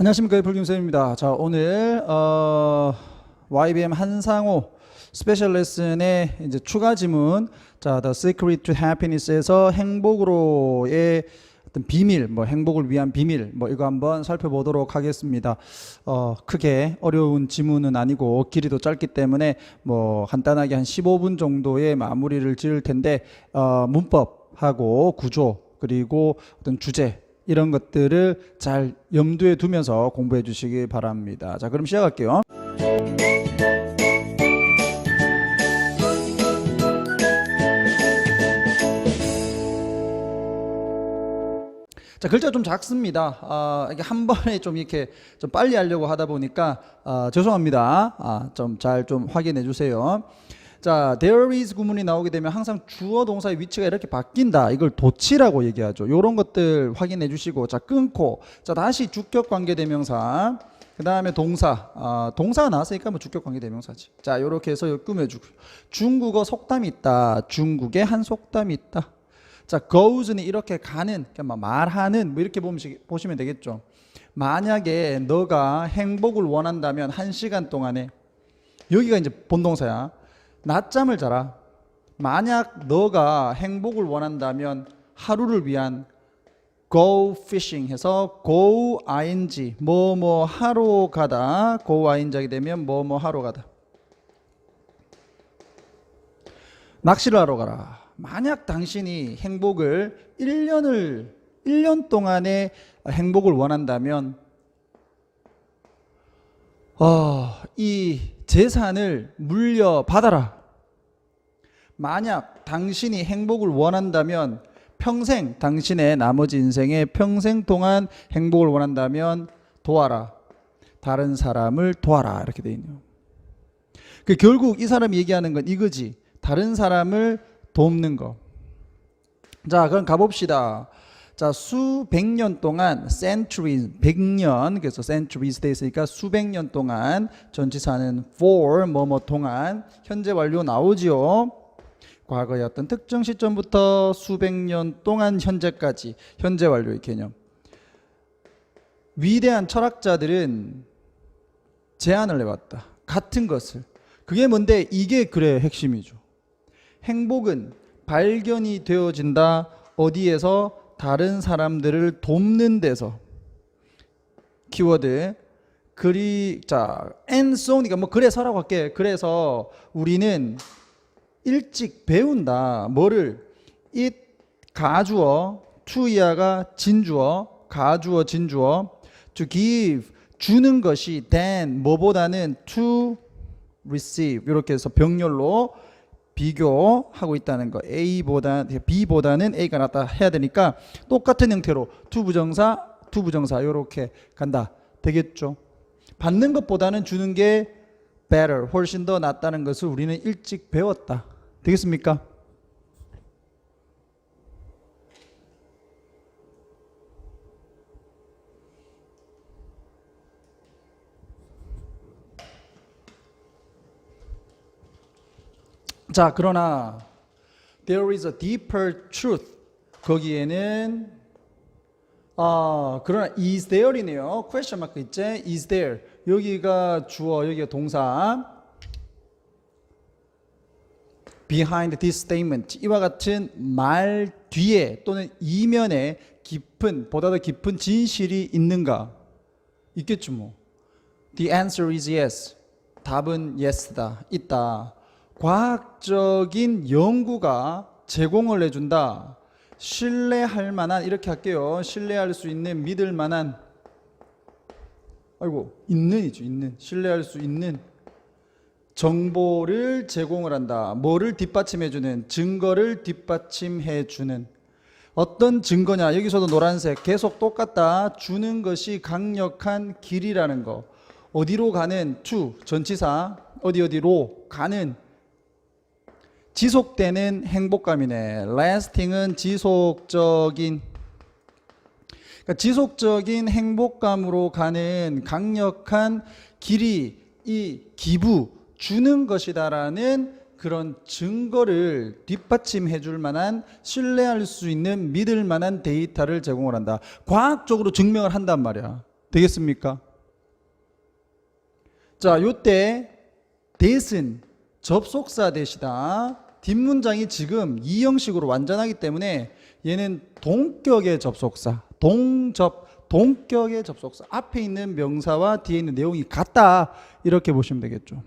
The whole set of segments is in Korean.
안녕하십니까 불김쌤입니다. 자 오늘 어, YBM 한상호 스페셜 레슨의 이제 추가 지문 자 The Secret to Happiness에서 행복으로의 어떤 비밀, 뭐 행복을 위한 비밀, 뭐 이거 한번 살펴보도록 하겠습니다. 어, 크게 어려운 지문은 아니고 길이도 짧기 때문에 뭐 간단하게 한 15분 정도의 마무리를 지을 텐데 어, 문법 하고 구조 그리고 어떤 주제 이런 것들을 잘 염두에 두면서 공부해 주시기 바랍니다. 자, 그럼 시작할게요. 자, 글자 좀 작습니다. 아, 이게 한 번에 좀 이렇게 좀 빨리 하려고 하다 보니까 아, 죄송합니다. 아, 좀 잘 좀 확인해 주세요. 자, there is 구문이 나오게 되면 항상 주어 동사의 위치가 이렇게 바뀐다. 이걸 도치라고 얘기하죠. 요런 것들 확인해 주시고 자, 끊고 자, 다시 주격 관계 대명사 그 다음에 동사, 아, 동사가 나왔으니까 뭐 주격 관계 대명사지. 자, 요렇게 해서 요 꾸며 주고. 중국어 속담이 있다. 중국에 한 속담이 있다. 자, goes는 이렇게 가는, 그러니까 뭐 말하는, 뭐 이렇게 보시, 보시면 되겠죠. 만약에 너가 행복을 원한다면 한 시간 동안에 여기가 이제 본동사야. 낮잠을 자라. 만약 너가 행복을 원한다면 하루를 위한 go fishing 해서 go ing 뭐뭐 하러 가다. go ing 하게 되면 뭐뭐 하러 가다. 낚시를 하러 가라. 만약 당신이 행복을 1년을 1년 동안의 행복을 원한다면 어, 이 재산을 물려받아라 만약 당신이 행복을 원한다면 평생 당신의 나머지 인생의 평생 동안 행복을 원한다면 도와라. 다른 사람을 도와라. 이렇게 돼 있네요. 그 결국 이 사람이 얘기하는 건 이거지. 다른 사람을 돕는 거. 자, 그럼 가봅시다. 자, 수백 년 동안 centuries, 백년 그래서 centuries 돼 있으니까 수백 년 동안 전치사는 for 뭐뭐 동안 현재 완료 나오지요. 과거의 어떤 특정 시점부터 수백 년 동안 현재까지 현재 완료의 개념. 위대한 철학자들은 제안을 해왔다. 같은 것을. 그게 뭔데? 이게 그래 핵심이죠. 행복은 발견이 되어진다. 어디에서? 다른 사람들을 돕는 데서. 키워드. 그리, 자, and so니까 뭐 그래서라고 할게. 그래서 우리는 일찍 배운다. 뭐를 it 가주어 to이야가 진주어 가주어 진주어 to give 주는 것이 than 뭐보다는 to receive 이렇게 해서 병렬로 비교하고 있다는 거. A보다 B보다는 A가 낫다 해야 되니까 똑같은 형태로 to 부정사 to 부정사 이렇게 간다. 되겠죠? 받는 것보다는 주는 게 better 훨씬 더 낫다는 것을 우리는 일찍 배웠다. 되겠습니까? 자, 그러나 there is a deeper truth. 거기에는 아, 그러나 is there이네요. question mark 있지? is there. 여기가 주어, 여기가 동사. behind this statement 이와 같은 말 뒤에 또는 이면에 깊은 보다 더 깊은 진실이 있는가 있겠죠 뭐 the answer is yes 답은 yes다 있다 과학적인 연구가 제공을 해준다 신뢰할 만한 이렇게 할게요 신뢰할 수 있는 믿을 만한 아이고 있는이죠 있는 신뢰할 수 있는 정보를 제공을 한다. 뭐를 뒷받침해 주는 증거를 뒷받침해 주는 어떤 증거냐? 여기서도 노란색 계속 똑같다. 주는 것이 강력한 길이라는 거. 어디로 가는 to 전치사 어디 어디로 가는 지속되는 행복감이네. lasting은 지속적인 그러니까 지속적인 행복감으로 가는 강력한 길이 이 기부 주는 것이다라는 그런 증거를 뒷받침해 줄 만한 신뢰할 수 있는 믿을 만한 데이터를 제공을 한다. 과학적으로 증명을 한단 말이야. 되겠습니까? 자, 요때 대신 접속사 대시다. 뒷문장이 지금 이 형식으로 완전하기 때문에 얘는 동격의 접속사, 동접, 동격의 접속사. 앞에 있는 명사와 뒤에 있는 내용이 같다. 이렇게 보시면 되겠죠.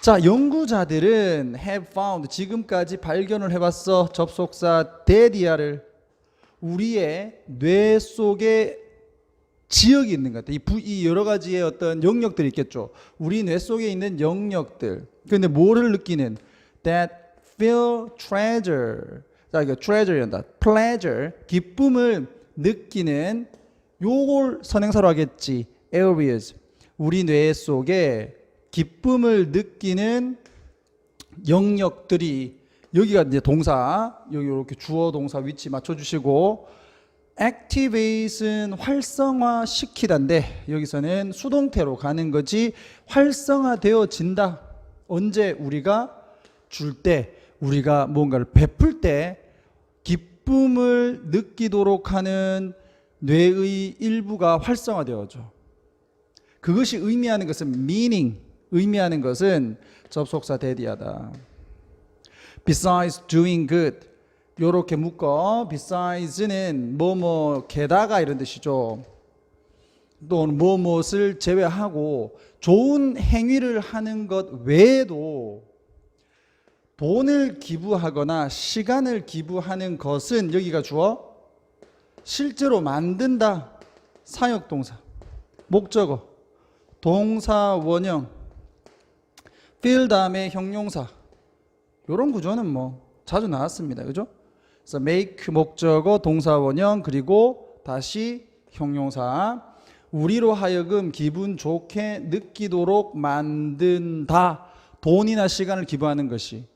자, 연구자들은 have found 지금까지 발견을 해봤어. 접속사 데디아를 우리의 뇌 속에 지역이 있는 것 같아요. 이, 부, 이 여러 가지의 어떤 영역들이 있겠죠. 우리 뇌 속에 있는 영역들. 근데 뭐를 느끼는? That feel treasure. 자, 이거 treasure란다. pleasure. 기쁨을 느끼는 요걸 선행사로 하겠지. areas. 우리 뇌 속에 기쁨을 느끼는 영역들이 여기가 이제 동사 여기 이렇게 주어 동사 위치 맞춰 주시고 activation 활성화 시키다인데 여기서는 수동태로 가는 거지 활성화되어진다 언제 우리가 줄 때 우리가 뭔가를 베풀 때 기쁨을 느끼도록 하는 뇌의 일부가 활성화되어져. 그것이 의미하는 것은 meaning 의미하는 것은 접속사 대디하다. Besides doing good 요렇게 묶어. Besides는 뭐뭐 게다가 이런 뜻이죠. 또는 뭐뭇을 제외하고 좋은 행위를 하는 것 외에도 돈을 기부하거나 시간을 기부하는 것은 여기가 주어? 실제로 만든다. 사역 동사. 목적어. 동사 원형. feel 다음에 형용사. 이런 구조는 뭐 자주 나왔습니다. 그죠? 그래서 make 목적어 동사 원형 그리고 다시 형용사. 우리로 하여금 기분 좋게 느끼도록 만든다. 돈이나 시간을 기부하는 것이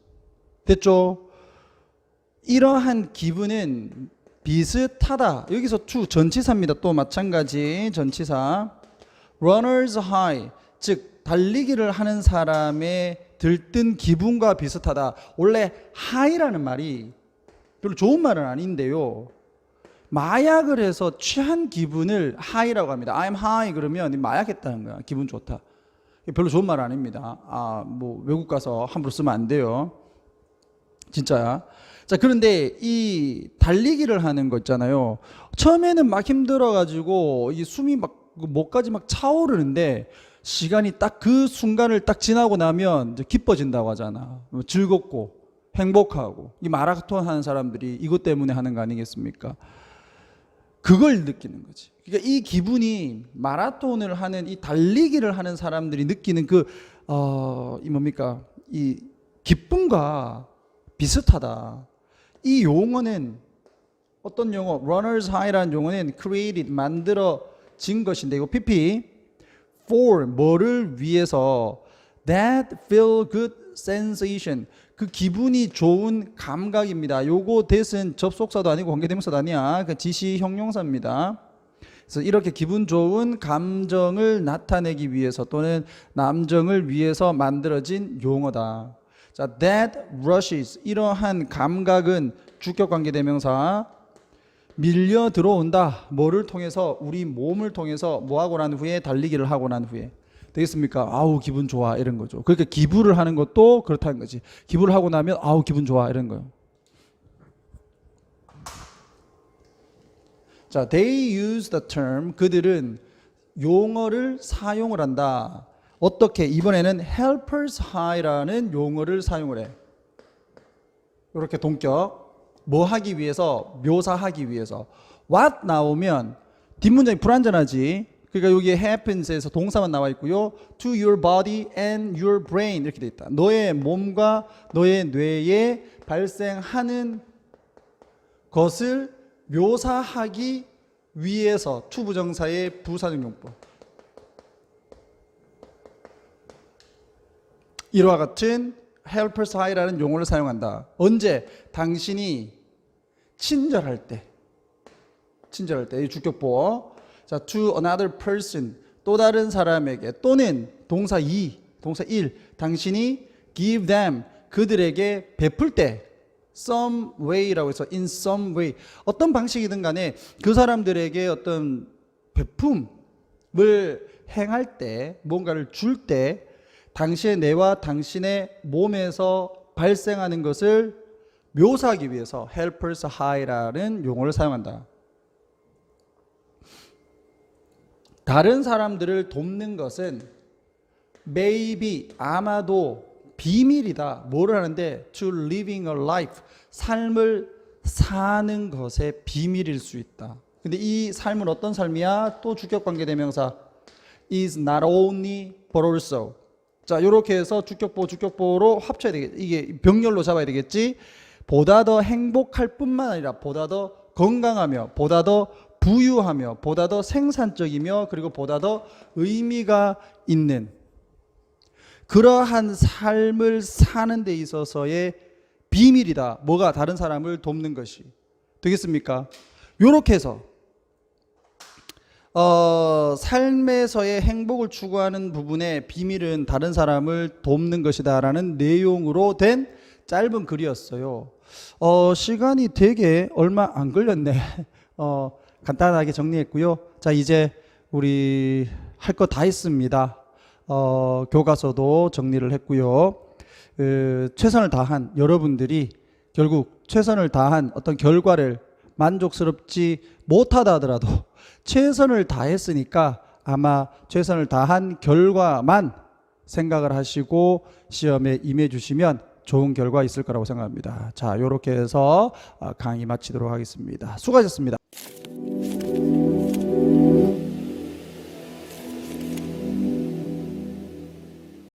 됐죠? 이러한 기분은 비슷하다. 여기서 to 전치사입니다. 또 마찬가지 전치사. runners high 즉 달리기를 하는 사람의 들뜬 기분과 비슷하다. 원래 high라는 말이 별로 좋은 말은 아닌데요. 마약을 해서 취한 기분을 high라고 합니다. I'm high 그러면 마약했다는 거야. 기분 좋다. 별로 좋은 말 아닙니다. 아, 뭐 외국 가서 함부로 쓰면 안 돼요. 진짜야. 자, 그런데 이 달리기를 하는 거 있잖아요. 처음에는 막 힘들어가지고 이 숨이 막 목까지 막 차오르는데 시간이 딱 그 순간을 딱 지나고 나면 기뻐진다고 하잖아. 뭐 즐겁고 행복하고 이 마라톤 하는 사람들이 이것 때문에 하는 거 아니겠습니까? 그걸 느끼는 거지. 그러니까 이 기분이 마라톤을 하는 이 달리기를 하는 사람들이 느끼는 그 어, 이 뭡니까? 이 기쁨과 비슷하다. 이 용어는 어떤 용어? runners high라는 용어는 created 만들어진 것인데 이거 PP for 뭐를 위해서 that feel good sensation 그 기분이 좋은 감각입니다. 요거 that은 접속사도 아니고 관계대명사도 아니야. 그 지시 형용사입니다. 그래서 이렇게 기분 좋은 감정을 나타내기 위해서 또는 남정을 위해서 만들어진 용어다. 자, that rushes 이러한 감각은 주격 관계 대명사 밀려 들어온다. 뭐를 통해서 우리 몸을 통해서 뭐 하고 난 후에 달리기를 하고 난 후에 되겠습니까? 아우 기분 좋아 이런 거죠. 그러니까 기부를 하는 것도 그렇다는 거지. 기부를 하고 나면 아우 기분 좋아 이런 거요. 자, they use the term 그들은 용어를 사용을 한다. 어떻게 이번에는 helpers high라는 용어를 사용을 해. 이렇게 동격 뭐 하기 위해서 묘사하기 위해서 what 나오면 뒷문장이 불완전하지. 그러니까 여기에 happens에서 동사만 나와 있고요. to your body and your brain 이렇게 돼 있다. 너의 몸과 너의 뇌에 발생하는 것을 묘사하기 위해서 to 부정사의 부사적 용법. 이와 같은 helpers high라는 용어를 사용한다. 언제? 당신이 친절할 때. 친절할 때. 이 주격보. 자, to another person. 또 다른 사람에게 또는 동사 2, 동사 1. 당신이 give them 그들에게 베풀 때 some way라고 해서 in some way 어떤 방식이든 간에 그 사람들에게 어떤 베품을 행할 때 뭔가를 줄 때 당시의 뇌와 당신의 몸에서 발생하는 것을 묘사하기 위해서 helpers high라는 용어를 사용한다. 다른 사람들을 돕는 것은 maybe 아마도 비밀이다. 뭐를 하는데 to living a life 삶을 사는 것의 비밀일 수 있다. 근데 이 삶은 어떤 삶이야? 또 주격 관계 대명사 is not only but also. 자, 이렇게 해서 주격보 주격보로 합쳐야 되겠. 이게 병렬로 잡아야 되겠지. 보다 더 행복할 뿐만 아니라 보다 더 건강하며 보다 더 부유하며 보다 더 생산적이며 그리고 보다 더 의미가 있는 그러한 삶을 사는 데 있어서의 비밀이다. 뭐가 다른 사람을 돕는 것이 되겠습니까? 요렇게 해서 어, 삶에서의 행복을 추구하는 부분의 비밀은 다른 사람을 돕는 것이다라는 내용으로 된 짧은 글이었어요. 어, 시간이 되게 얼마 안 걸렸네. 어, 간단하게 정리했고요. 자, 이제 우리 할 거 다 했습니다. 어, 교과서도 정리를 했고요. 그, 최선을 다한 여러분들이 결국 최선을 다한 어떤 결과를 만족스럽지 못하다 하더라도 최선을 다했으니까 아마 최선을 다한 결과만 생각을 하시고 시험에 임해 주시면 좋은 결과 있을 거라고 생각합니다. 자, 이렇게 해서 아, 강의 마치도록 하겠습니다. 수고하셨습니다.